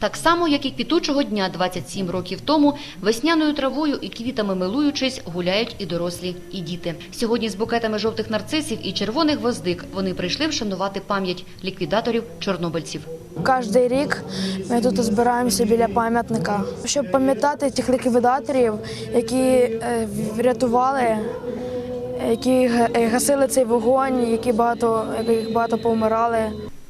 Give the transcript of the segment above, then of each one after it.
Так само, як і квітучого дня 27 років тому, весняною травою і квітами милуючись, гуляють і дорослі, і діти. Сьогодні з букетами жовтих нарцисів і червоних гвоздик вони прийшли вшанувати пам'ять ліквідаторів чорнобильців. Кожний рік ми тут збираємося біля пам'ятника, щоб пам'ятати тих ліквідаторів, які е, врятували, які гасили цей вогонь, які багато, яких багато повмирали.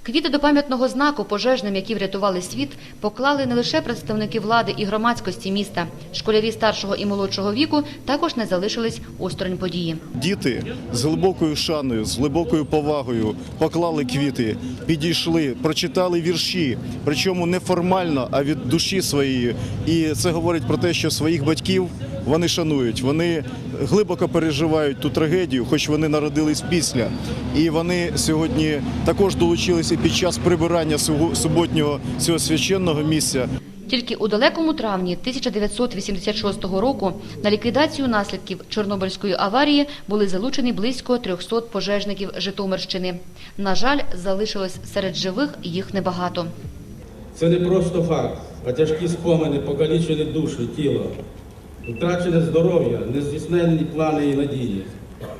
Квіти до пам'ятного знаку пожежним, які врятували світ, поклали не лише представники влади і громадськості міста. Школярі старшого і молодшого віку також не залишились осторонь події. Діти з глибокою шаною, з глибокою повагою поклали квіти, підійшли, прочитали вірші, причому не формально, а від душі своєї. І це говорить про те, що своїх батьків вони шанують, вони глибоко переживають ту трагедію, хоч вони народились після. І вони сьогодні також долучилися під час прибирання су- суботнього цього священного місця. Тільки у далекому травні 1986 року на ліквідацію наслідків Чорнобильської аварії були залучені близько 300 пожежників Житомирщини. На жаль, залишилось серед живих їх небагато. Це не просто факт, а тяжкі спомини, покалічені душі, тіло, втрачене здоров'я, нездійсненні плани і надії.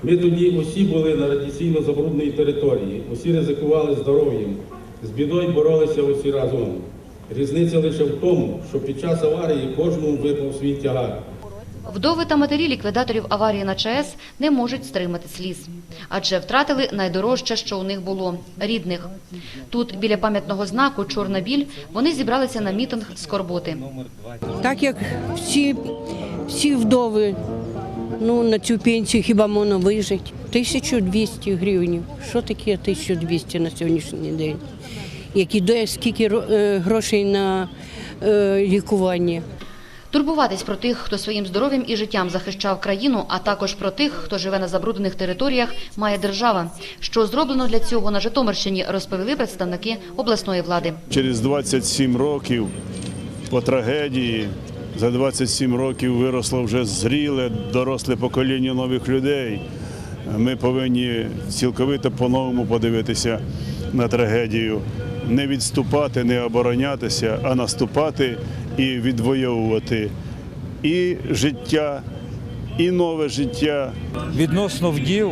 Ми тоді усі були на радіційно забрудненій території, усі ризикували здоров'ям, з бідою боролися усі разом. Різниця лише в тому, що під час аварії кожному випав свій тягар. Вдови та матері ліквідаторів аварії на ЧАЕС не можуть стримати сліз, адже втратили найдорожче, що у них було рідних. Тут, біля пам'ятного знаку Чорна біль, вони зібралися на мітинг скорботи. Так як всі, всі вдови ну, на цю пенсію хіба можна вижити? 1200 гривень. Що таке 1200 на сьогоднішній день? Як іде скільки ро- е, грошей на е, лікування? Турбуватись про тих, хто своїм здоров'ям і життям захищав країну, а також про тих, хто живе на забруднених територіях, має держава. Що зроблено для цього на Житомирщині, розповіли представники обласної влади. Через 27 років по трагедії за 27 років виросло вже зріле, доросле покоління нових людей. Ми повинні цілковито по-новому подивитися на трагедію, не відступати, не оборонятися, а наступати і відвоювати і життя, і нове життя. Відносно вдів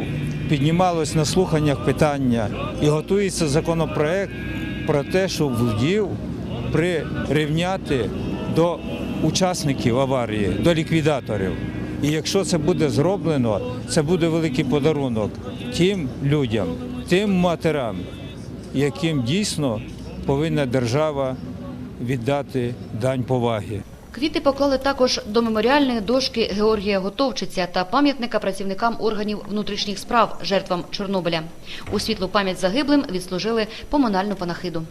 піднімалось на слуханнях питання і готується законопроект про те, щоб вдів прирівняти до учасників аварії, до ліквідаторів. І якщо це буде зроблено, це буде великий подарунок тим людям, тим матерам, яким дійсно повинна держава віддати дань поваги. Квіти поклали також до меморіальної дошки Георгія Готовчиця та пам'ятника працівникам органів внутрішніх справ жертвам Чорнобиля. У світлу пам'ять загиблим відслужили поминальну панахиду.